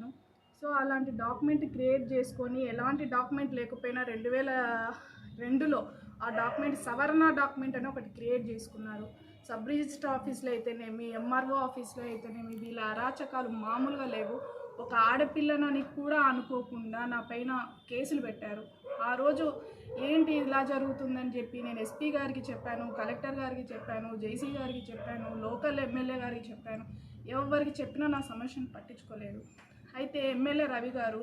చేశాను సో అలాంటి document create చేసుకొని ఎలాంటి డాక్యుమెంట్ లేకపోయినా రెండు వేల రెండులో ఆ డాక్యుమెంట్ సవరణ డాక్యుమెంట్ అని ఒకటి క్రియేట్ చేసుకున్నారు. సబ్ రిజిస్టర్ ఆఫీస్లో అయితేనేమి ఎంఆర్ఓ ఆఫీస్లో అయితేనేమి వీళ్ళ అరాచకాలు మామూలుగా లేవు. ఒక ఆడపిల్లనని కూడా అనుకోకుండా నా పైన కేసులు పెట్టారు. ఆ రోజు ఏంటి ఇలా జరుగుతుందని చెప్పి నేను ఎస్పీ గారికి చెప్పాను కలెక్టర్ గారికి చెప్పాను జేసీ గారికి చెప్పాను లోకల్ ఎమ్మెల్యే గారికి చెప్పాను. ఎవరికి చెప్పినా నా సమస్యను పట్టించుకోలేదు. అయితే ఎమ్మెల్యే రవి గారు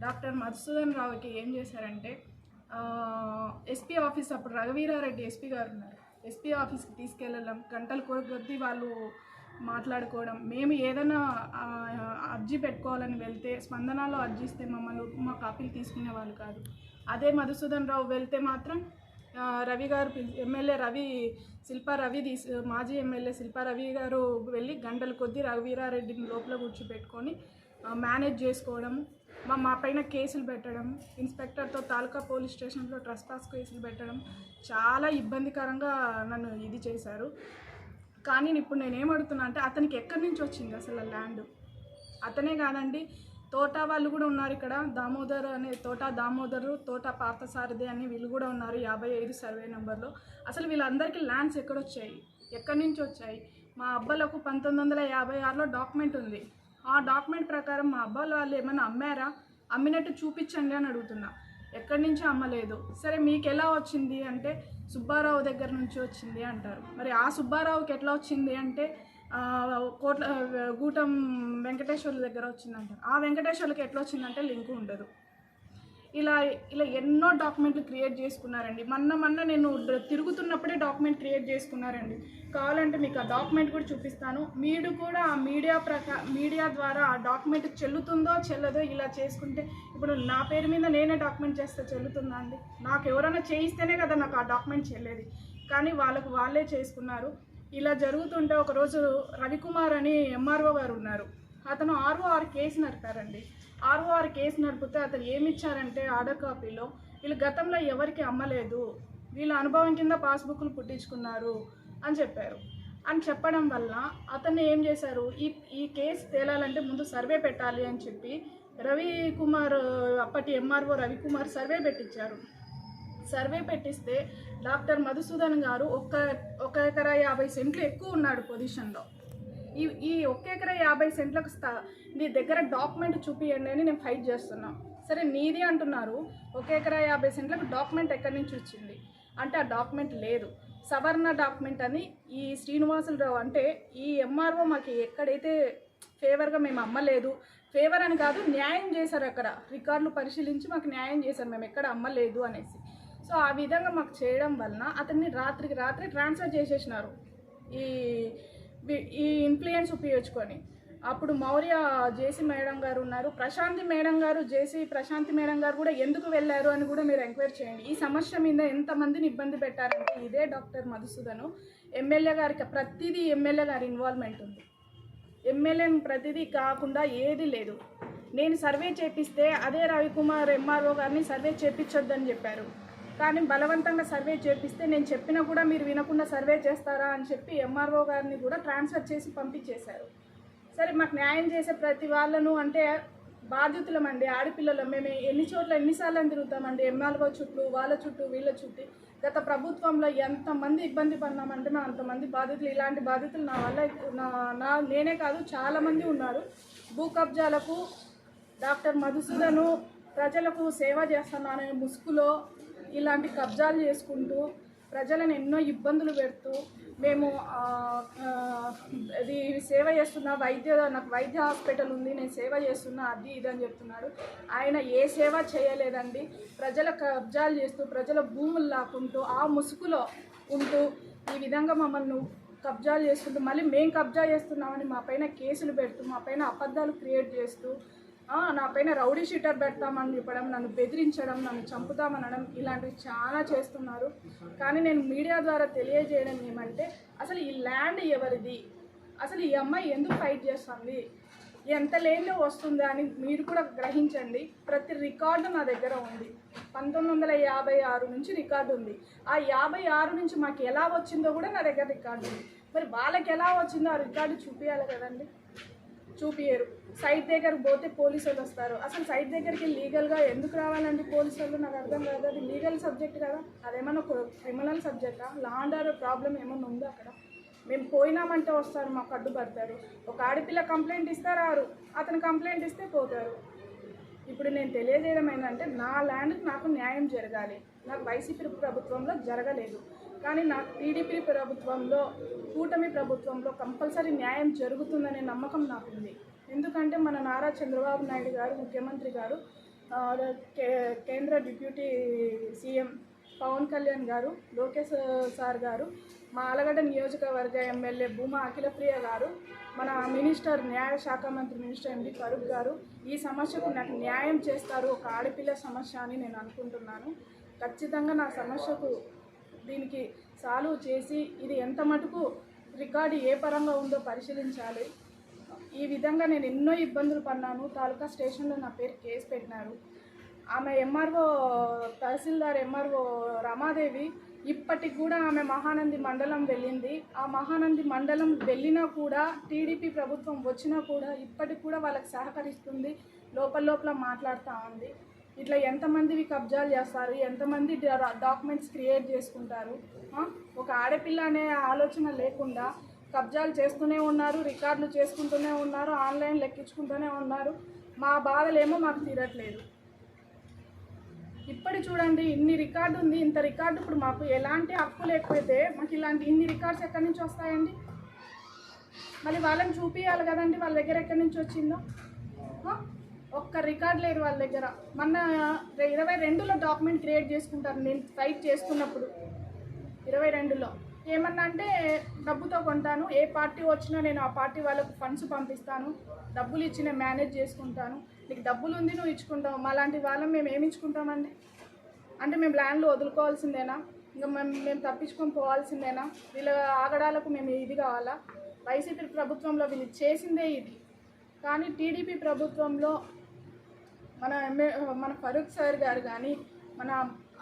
డాక్టర్ మధుసూదన్ రావుకి ఏం చేశారంటే ఎస్పీ ఆఫీస్ అప్పుడు రఘువీరారెడ్డి ఎస్పీ గారు ఉన్నారు. ఎస్పీ ఆఫీస్కి తీసుకెళ్ళడం గంటలు కొద్ది వాళ్ళు మాట్లాడుకోవడం మేము ఏదైనా అర్జీ పెట్టుకోవాలని వెళ్తే స్పందనలో అర్జీస్తే మమ్మల్ని మా కాపీలు తీసుకునే వాళ్ళు కాదు. అదే మధుసూదన్ రావు వెళ్తే మాత్రం రవి గారు ఎమ్మెల్యే రవి శిల్పా రవి తీసు మాజీ ఎమ్మెల్యే శిల్పా రవి గారు వెళ్ళి గంటల కొద్దీ రఘువీరారెడ్డిని లోపల కూర్చోపెట్టుకొని మేనేజ్ చేసుకోవడం మా మా పైన కేసులు పెట్టడం ఇన్స్పెక్టర్తో తాలూకా పోలీస్ స్టేషన్లో ట్రస్పాస్ కేసులు పెట్టడం చాలా ఇబ్బందికరంగా నన్ను ఇది చేశారు. కానీ ఇప్పుడు నేను ఏమడుతున్నా అంటే అతనికి ఎక్కడి నుంచి వచ్చింది అసలు ల్యాండ్ అతనే కాదండి తోట వాళ్ళు కూడా ఉన్నారు ఇక్కడ. దామోదర్ అనే తోట దామోదరు తోట పార్థసారథి అని వీళ్ళు కూడా ఉన్నారు యాభై ఐదు సర్వే నెంబర్లో అసలు వీళ్ళందరికీ ల్యాండ్స్ ఎక్కడొచ్చాయి? ఎక్కడి నుంచి వచ్చాయి? మా అబ్బాలకు పంతొమ్మిది వందల యాభై ఆరులో డాక్యుమెంట్ ఉంది. ఆ డాక్యుమెంట్ ప్రకారం మా అబ్బాయిల వాళ్ళు ఏమైనా అమ్మారా? అమ్మినట్టు చూపించండి అని అడుగుతున్నా. ఎక్కడి నుంచి అమ్మలేదు? సరే మీకు ఎలా వచ్చింది అంటే సుబ్బారావు దగ్గర నుంచి వచ్చింది అంటారు. మరి ఆ సుబ్బారావుకి ఎట్లా వచ్చింది అంటే కోట్ల గూటం వెంకటేశ్వర్ల దగ్గర వచ్చిందంటారు. ఆ వెంకటేశ్వర్లకి ఎట్లా వచ్చిందంటే లింక్ ఉండదు. ఇలా ఇలా ఎన్నో డాక్యుమెంట్లు క్రియేట్ చేసుకున్నారండి. మొన్న మొన్న నేను తిరుగుతున్నప్పుడే డాక్యుమెంట్ క్రియేట్ చేసుకున్నారండి. కావాలంటే మీకు ఆ డాక్యుమెంట్ కూడా చూపిస్తాను. మీరు కూడా ఆ మీడియా ప్రకా మీడియా ద్వారా ఆ డాక్యుమెంట్ చెల్లుతుందో చెల్లదో ఇలా చేసుకుంటే ఇప్పుడు నా పేరు మీద నేనే డాక్యుమెంట్ చేస్తే చెల్లుతుందా అండి? నాకు ఎవరైనా చేయిస్తేనే కదా నాకు ఆ డాక్యుమెంట్ చెల్లేది. కానీ వాళ్ళకు వాళ్ళే చేసుకున్నారు. ఇలా జరుగుతుంటే ఒకరోజు రవికుమార్ అని ఎంఆర్ఓ గారు ఉన్నారు. అతను ఆర్ఓఆర్ కేసు నడిపారండి. ఆర్ఓఆర్ కేసు నడిపితే అతను ఏమి ఇచ్చారంటే ఆర్డర్ కాపీలో వీళ్ళు గతంలో ఎవరికి అమ్మలేదు వీళ్ళ అనుభవం కింద పాస్బుక్లు పుట్టించుకున్నారు అని చెప్పారు. అని చెప్పడం వల్ల అతన్ని ఏం చేశారు? ఈ ఈ కేసు తేలాలంటే ముందు సర్వే పెట్టాలి అని చెప్పి రవి కుమార్ అప్పటి ఎంఆర్ఓ రవికుమార్ సర్వే పెట్టించారు. సర్వే పెట్టిస్తే డాక్టర్ మధుసూదన్ గారు ఒక్క ఒక ఎకరా యాభై సెంట్లు ఎక్కువ ఉన్నాడు పొజిషన్లో. ఈ ఈ ఒక్క ఎకరా యాభై సెంట్లకు స్థా నీ దగ్గర డాక్యుమెంట్ చూపియండి అని నేను ఫైట్ చేస్తున్నా. సరే నీది అంటున్నారు ఒక ఎకరా యాభై సెంట్లకు డాక్యుమెంట్ ఎక్కడి నుంచి వచ్చింది? అంటే ఆ డాక్యుమెంట్ లేదు. సవర్ణ డాక్యుమెంట్ అని ఈ శ్రీనివాసులరావు అంటే ఈ ఎంఆర్ఓ మాకు ఎక్కడైతే ఫేవర్గా మేము అమ్మలేదు ఫేవర్ అని కాదు న్యాయం చేశారు అక్కడ. రికార్డులు పరిశీలించి మాకు న్యాయం చేశారు మేము ఎక్కడ అమ్మలేదు అనేసి. సో ఆ విధంగా మాకు చేయడం వలన అతన్ని రాత్రికి రాత్రి ట్రాన్స్ఫర్ చేసేసినారు. ఈ ఈ ఇన్ఫ్లుయెన్స్ ఉపయోగించుకొని. అప్పుడు మౌర్య జేసీ మేడం గారు ఉన్నారు. ప్రశాంతి మేడం గారు జేసీ ప్రశాంతి మేడం గారు కూడా ఎందుకు వెళ్ళారు అని కూడా మీరు ఎంక్వైరీ చేయండి. ఈ సమస్య మీద ఎంతమందిని ఇబ్బంది పెట్టారంటే ఇదే డాక్టర్ మధుసూదను. ఎమ్మెల్యే గారికి ప్రతిదీ ఎమ్మెల్యే గారి ఇన్వాల్వ్మెంట్ ఉంది. ఎమ్మెల్యే ప్రతిదీ కాకుండా ఏది లేదు. నేను సర్వే చేపిస్తే అదే రవికుమార్ ఎంఆర్ఓ గారిని సర్వే చేపించొద్దని చెప్పారు. కానీ బలవంతంగా సర్వే చేపిస్తే నేను చెప్పినా కూడా మీరు వినకుండా సర్వే చేస్తారా అని చెప్పి ఎంఆర్ఓ గారిని కూడా ట్రాన్స్ఫర్ చేసి పంపించేశారు. సరే మాకు న్యాయం చేసే ప్రతి వాళ్ళను అంటే బాధితులమండి ఆడపిల్లలు. మేము ఎన్ని చోట్ల ఎన్నిసార్లు తిరుగుతామండి? ఎంఆర్ఓ చుట్టూ వాళ్ళ చుట్టూ వీళ్ళ చుట్టూ. గత ప్రభుత్వంలో ఎంతమంది ఇబ్బంది పడినామంటే మేము అంతమంది బాధితులు. ఇలాంటి బాధితులు నా వల్ల నా నా నేనే కాదు చాలామంది ఉన్నారు. భూ కబ్జాలకు డాక్టర్ మధుసూదను ప్రజలకు సేవ చేస్తున్నాను. ముసుగులో ఇలాంటి కబ్జాలు చేసుకుంటూ ప్రజలను ఎన్నో ఇబ్బందులు పెడుతూ మేము ఇది సేవ చేస్తున్నా వైద్య నాకు వైద్య హాస్పిటల్ ఉంది నేను సేవ చేస్తున్నా అది ఇది అని చెప్తున్నాడు ఆయన ఏ సేవ చేయలేదండి. ప్రజల కబ్జాలు చేస్తూ ప్రజల భూములు లాక్కుంటూ ఆ ముసుగులో ఉంటూ ఈ విధంగా మమ్మల్ని కబ్జాలు చేసుకుంటూ మళ్ళీ మేము కబ్జా చేస్తున్నామని మా పైన కేసులు పెడుతూ మా పైన అబద్ధాలు క్రియేట్ చేస్తూ నా పైన రౌడీ షీటర్ పెడతామని చెప్పడం నన్ను బెదిరించడం నన్ను చంపుతామనడం ఇలాంటివి చాలా చేస్తున్నారు. కానీ నేను మీడియా ద్వారా తెలియజేయడం ఏమంటే అసలు ఈ ల్యాండ్ ఎవరిది? అసలు ఈ అమ్మాయి ఎందుకు ఫైట్ చేస్తుంది? ఎంత లేనిలో వస్తుందా అని మీరు కూడా గ్రహించండి. ప్రతి రికార్డు నా దగ్గర ఉంది. పంతొమ్మిది వందల యాభై ఆరు నుంచి రికార్డు ఉంది. ఆ యాభై ఆరు నుంచి మాకు ఎలా వచ్చిందో కూడా నా దగ్గర రికార్డు ఉంది. మరి వాళ్ళకి ఎలా వచ్చిందో ఆ రికార్డు చూపించాలి కదండి. చూపియరు సైట్ దగ్గరకు పోతే పోలీసు వాళ్ళు వస్తారు. అసలు సైట్ దగ్గరికి లీగల్గా ఎందుకు రావాలండి పోలీసు వాళ్ళు నాకు అర్థం కాదు. అది లీగల్ సబ్జెక్ట్ కదా. అదేమన్నా క్రిమినల్ సబ్జెక్టా? లా అండ్ ఆర్డర్ ప్రాబ్లం ఏమన్నా ఉందా అక్కడ? మేము పోయినామంటే వస్తారు మాకు అడ్డుపడతారు. ఒక ఆడపిల్ల కంప్లైంట్ ఇస్తే రారు. అతను కంప్లైంట్ ఇస్తే పోతారు. ఇప్పుడు నేను తెలియజేయడం ఏంటంటే నా ల్యాండ్కి నాకు న్యాయం జరగాలి. నాకు వైసీపీ ప్రభుత్వంలో జరగలేదు. కానీ నాకు టీడీపీ ప్రభుత్వంలో కూటమి ప్రభుత్వంలో కంపల్సరీ న్యాయం జరుగుతుందనే నమ్మకం నాకుంది. ఎందుకంటే మన నారా చంద్రబాబు నాయుడు గారు ముఖ్యమంత్రి గారు కే- కేంద్ర డిప్యూటీ సీఎం పవన్ కళ్యాణ్ గారు లోకేష్ సార్ గారు మా ఆలగడ్డ నియోజకవర్గ ఎమ్మెల్యే భూమా అఖిలప్రియ గారు మన మినిస్టర్ న్యాయ శాఖ మంత్రి మినిస్టర్ ఎండి ఫరూక్ గారు ఈ సమస్యకు నాకు న్యాయం చేస్తారు ఒక ఆడపిల్ల సమస్య అని నేను అనుకుంటున్నాను. ఖచ్చితంగా నా సమస్యకు దీనికి సాల్వ్ చేసి ఇది ఎంత మటుకు రికార్డు ఏ పరంగా ఉందో పరిశీలించాలి. ఈ విధంగా నేను ఎన్నో ఇబ్బందులు పన్నాను తాలూకా స్టేషన్లో నా పేరు కేసు పెట్టినారు. ఆమె ఎంఆర్ఓ తహసీల్దార్ ఎంఆర్ఓ రమాదేవి ఇప్పటికి కూడా ఆమె మహానంది మండలం వెళ్ళింది. ఆ మహానంది మండలం వెళ్ళినా కూడా టీడీపీ ప్రభుత్వం వచ్చినా కూడా ఇప్పటికి కూడా వాళ్ళకి సహకరిస్తుంది. లోపల లోపల మాట్లాడుతూ ఉంది. ఇట్లా ఎంతమందివి కబ్జాలు చేస్తారు ఎంతమంది డాక్యుమెంట్స్ క్రియేట్ చేసుకుంటారు ఒక ఆడపిల్ల అనే ఆలోచన లేకుండా కబ్జాలు చేస్తూనే ఉన్నారు రికార్డులు చేసుకుంటూనే ఉన్నారు ఆన్లైన్ లెక్కించుకుంటూనే ఉన్నారు. మా బాధలేమో మాకు తీరట్లేదు. ఇప్పటి చూడండి ఇన్ని రికార్డు ఉంది ఇంత రికార్డు ఇప్పుడు మాకు ఎలాంటి హక్కు లేకపోతే మాకు ఇలాంటి ఇన్ని రికార్డ్స్ ఎక్కడి నుంచి వస్తాయండి? మళ్ళీ వాళ్ళని చూపించాలి కదండి వాళ్ళ దగ్గర ఎక్కడి నుంచి వచ్చిందో? ఒక్క రికార్డ్ లేదు వాళ్ళ దగ్గర. మొన్న ఇరవై రెండులో డాక్యుమెంట్ క్రియేట్ చేసుకుంటారు నేను ఫైట్ చేసుకున్నప్పుడు ఇరవై రెండులో. ఏమన్నా అంటే డబ్బుతో కొంటాను ఏ పార్టీ వచ్చినా నేను ఆ పార్టీ వాళ్ళకు ఫండ్స్ పంపిస్తాను డబ్బులు ఇచ్చి నేను మేనేజ్ చేసుకుంటాను. నీకు డబ్బులు ఉంది నువ్వు ఇచ్చుకుంటావు. మాలాంటి వాళ్ళం మేము ఏమి ఇచ్చుకుంటామండి? అంటే మేము ల్యాండ్లు వదులుకోవాల్సిందేనా? ఇంకా మేము మేము తప్పించుకొని పోవాల్సిందేనా? వీళ్ళ ఆగడాలకు మేము ఇది కావాలా? వైసీపీ ప్రభుత్వంలో వీళ్ళు చేసిందే ఇది. కానీ టీడీపీ ప్రభుత్వంలో మన ఎమ్మె మన ఫరూక్ సార్ గారు కానీ మన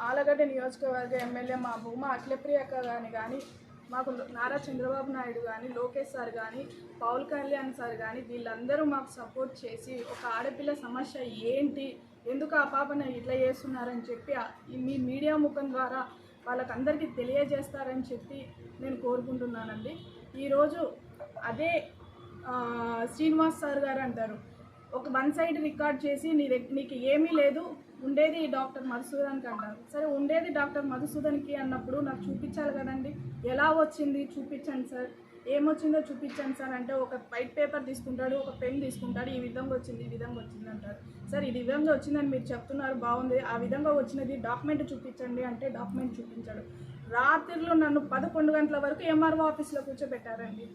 ఆలగడ్డ నియోజకవర్గ ఎమ్మెల్యే మా భూమా అఖిలప్రియక్క గారిని కానీ మాకు నారా చంద్రబాబు నాయుడు కానీ లోకేష్ సార్ కానీ పవన్ కళ్యాణ్ సార్ కానీ వీళ్ళందరూ మాకు సపోర్ట్ చేసి ఒక ఆడపిల్ల సమస్య ఏంటి ఎందుకు ఆ పాపను ఇట్లా చేస్తున్నారని చెప్పి మీ మీడియా ముఖం ద్వారా వాళ్ళకందరికీ తెలియజేస్తారని చెప్పి నేను కోరుకుంటున్నానండి. ఈరోజు అదే శ్రీనివాస్ సార్ గారు అంటారు. ఒక వన్ సైడ్ రికార్డ్ చేసి నీ నీకు ఏమీ లేదు ఉండేది డాక్టర్ మధుసూదన్కి అంటారు. సరే ఉండేది డాక్టర్ మధుసూదన్కి అన్నప్పుడు నాకు చూపించాలి కదండి. ఎలా వచ్చింది చూపించండి సార్. ఏమొచ్చిందో చూపించండి సార్ అంటే ఒక వైట్ పేపర్ తీసుకుంటాడు ఒక పెన్ తీసుకుంటాడు ఈ విధంగా వచ్చింది ఈ విధంగా వచ్చింది అంటారు. సార్ ఈ విధంగా వచ్చిందని మీరు చెప్తున్నారు బాగుంది. ఆ విధంగా వచ్చినది డాక్యుమెంట్ చూపించండి అంటే డాక్యుమెంట్ చూపించాడు. రాత్రిలో నన్ను పదకొండు గంటల వరకు ఎంఆర్ఓ ఆఫీస్లో కూర్చోబెట్టారండి.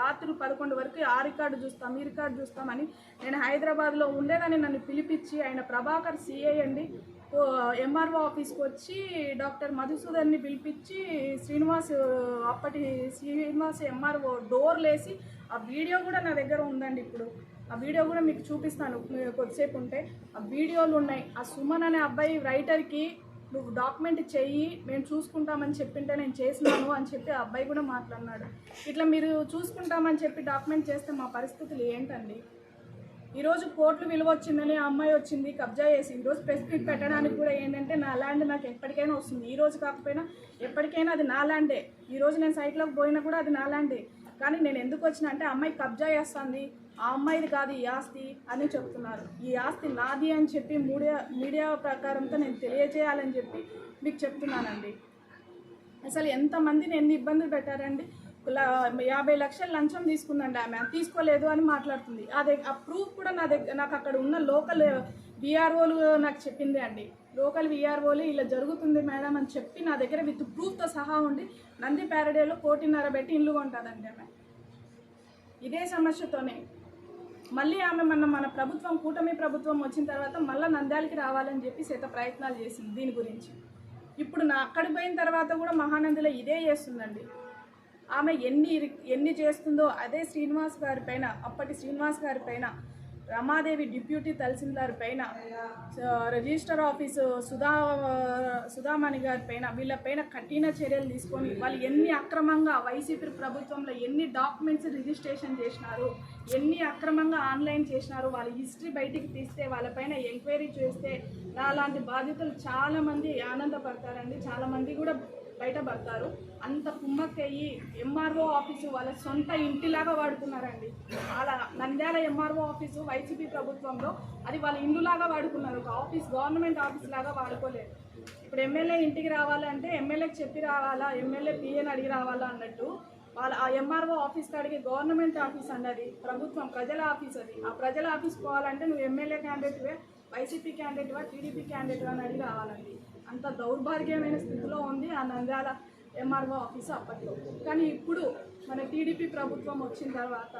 రాత్రి పదకొండు వరకు ఆ రికార్డు చూస్తాం ఈ రికార్డు చూస్తామని నేను హైదరాబాద్లో ఉండేదని నన్ను పిలిపించి ఆయన ప్రభాకర్ సిఐ అండి. ఎంఆర్ఓ ఆఫీస్కి వచ్చి డాక్టర్ మధుసూదన్ని పిలిపించి శ్రీనివాస్ అప్పటి శ్రీనివాస్ ఎంఆర్ఓ డోర్ లేసి ఆ వీడియో కూడా నా దగ్గర ఉందండి ఇప్పుడు. ఆ వీడియో కూడా మీకు చూపిస్తాను కొద్దిసేపు ఉంటే. ఆ వీడియోలు ఉన్నాయి. ఆ సుమన్ అనే అబ్బాయి రైటర్కి నువ్వు డాక్యుమెంట్ చెయ్యి మేము చూసుకుంటామని చెప్పింటే నేను చేసినాను అని చెప్పి ఆ అబ్బాయి కూడా మాట్లాడినాడు. ఇట్లా మీరు చూసుకుంటామని చెప్పి డాక్యుమెంట్ చేస్తే మా పరిస్థితులు ఏంటండి? ఈరోజు కోర్టులు విలువ వచ్చిందని ఆ అమ్మాయి వచ్చింది కబ్జా చేసి ఈరోజు ప్రెస్ మీట్ పెట్టడానికి కూడా ఏంటంటే నా ల్యాండ్ నాకు ఎప్పటికైనా వస్తుంది. ఈ రోజు కాకపోయినా ఎప్పటికైనా అది నా ల్యాండే ఈరోజు నేను సైట్లోకి పోయినా కూడా అది నా ల్యాండే కానీ నేను ఎందుకు వచ్చిన అంటే ఆ అమ్మాయి కబ్జా చేస్తుంది. ఆ అమ్మాయిది కాదు ఈ ఆస్తి అని చెప్తున్నారు. ఈ ఆస్తి నాది అని చెప్పి మీడియా మీడియా ప్రకారంతో నేను తెలియజేయాలని చెప్పి మీకు చెప్తున్నానండి. అసలు ఎంతమందిని ఎన్ని ఇబ్బందులు పెట్టారండి? యాభై లక్షలు లంచం తీసుకుందండి ఆమె. తీసుకోలేదు అని మాట్లాడుతుంది. అదే ఆ ప్రూఫ్ కూడా నా దగ్గర నాకు అక్కడ ఉన్న లోకల్ విఆర్ఓలు నాకు చెప్పిందే అండి. లోకల్ విఆర్ఓలు ఇలా జరుగుతుంది మేడం అని చెప్పి నా దగ్గర విత్ ప్రూఫ్తో సహా ఉండి నంది ప్యారడేలో కోటిన్నర పెట్టి ఇల్లు కొంటుందండి ఆమె. ఇదే సమస్యతోనే. మళ్ళీ ఆమె మన మన ప్రభుత్వం కూటమి ప్రభుత్వం వచ్చిన తర్వాత మళ్ళీ నంద్యాలకి రావాలని చెప్పి శత ప్రయత్నాలు చేసింది దీని గురించి. ఇప్పుడు నా అక్కడికి పోయిన తర్వాత కూడా మహానందిలో ఇదే చేస్తుందండి. ఆమె ఎన్ని ఎన్ని చేస్తుందో అదే శ్రీనివాస్ గారి పైన అప్పటి శ్రీనివాస్ గారి పైన రమాదేవి డిప్యూటీ తహసీల్దార్ పైన రిజిస్టర్ ఆఫీసు సుధా సుధామణి గారి పైన వీళ్ళ పైన కఠిన చర్యలు తీసుకొని వాళ్ళు ఎన్ని అక్రమంగా వైసీపీ ప్రభుత్వంలో ఎన్ని డాక్యుమెంట్స్ రిజిస్ట్రేషన్ చేసినారు ఎన్ని అక్రమంగా ఆన్లైన్ చేసినారు వాళ్ళ హిస్టరీ బయటికి తీస్తే వాళ్ళపైన ఎంక్వైరీ చేస్తే అలాంటి బాధితులు చాలామంది ఆనందపడతారండి. చాలామంది కూడా బయటపడతారు అంత కుమ్మక్కయ్యి ఎంఆర్ఓ ఆఫీసు వాళ్ళ సొంత ఇంటిలాగా వాడుకున్నారండి. వాళ్ళ నంద్యాల ఎంఆర్ఓ ఆఫీసు వైసీపీ ప్రభుత్వంలో అది వాళ్ళ ఇండ్లులాగా వాడుకున్నారు. ఒక ఆఫీస్ గవర్నమెంట్ ఆఫీస్ లాగా వాడుకోలేదు. ఇప్పుడు ఎమ్మెల్యే ఇంటికి రావాలంటే ఎమ్మెల్యేకి చెప్పి రావాలా? ఎమ్మెల్యే పిఎన్ అడిగి రావాలా అన్నట్టు వాళ్ళ ఆ ఎంఆర్ఓ ఆఫీస్ అడిగి గవర్నమెంట్ ఆఫీస్ అన్నది ప్రభుత్వం ప్రజల ఆఫీస్ అది. ఆ ప్రజల ఆఫీస్ పోవాలంటే నువ్వు ఎమ్మెల్యే క్యాండిడేట్వే వైసీపీ క్యాండిడేట్వా టీడీపీ క్యాండిడేట్వా అని అడిగి రావాలండి. అంత దౌర్భాగ్యమైన స్థితిలో ఉంది ఆ నంద్యాల ఎంఆర్ఓ ఆఫీస్ అప్పట్లో. కానీ ఇప్పుడు మన టీడీపీ ప్రభుత్వం వచ్చిన తర్వాత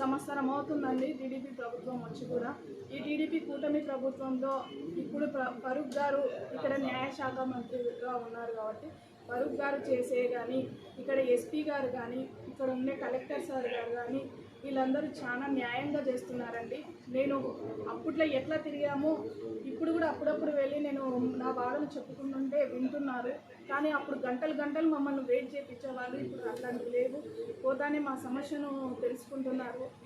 సంవత్సరం అవుతుందండి టీడీపీ ప్రభుత్వం వచ్చి కూడా. ఈ టీడీపీ కూటమి ప్రభుత్వంలో ఇప్పుడు ఫరూక్ గారు ఇక్కడ న్యాయశాఖ మంత్రిగా ఉన్నారు కాబట్టి ఫరూక్ గారు చేసే కానీ ఇక్కడ ఎస్పీ గారు కానీ ఇక్కడ ఉండే కలెక్టర్ సార్ గారు కానీ వీళ్ళందరూ చాలా న్యాయంగా చేస్తున్నారండి. నేను అప్పట్లో ఎట్లా తిరిగామో ఇప్పుడు కూడా అప్పుడప్పుడు వెళ్ళి నేను నా బాధలు చెప్పుకుంటుంటే వింటున్నారు. కానీ అప్పుడు గంటలు గంటలు మమ్మల్ని వెయిట్ చేయించేవాళ్ళు ఇప్పుడు అట్లాంటివి లేవు. పోతానే మా సమస్యను తెలుసుకుంటున్నారు.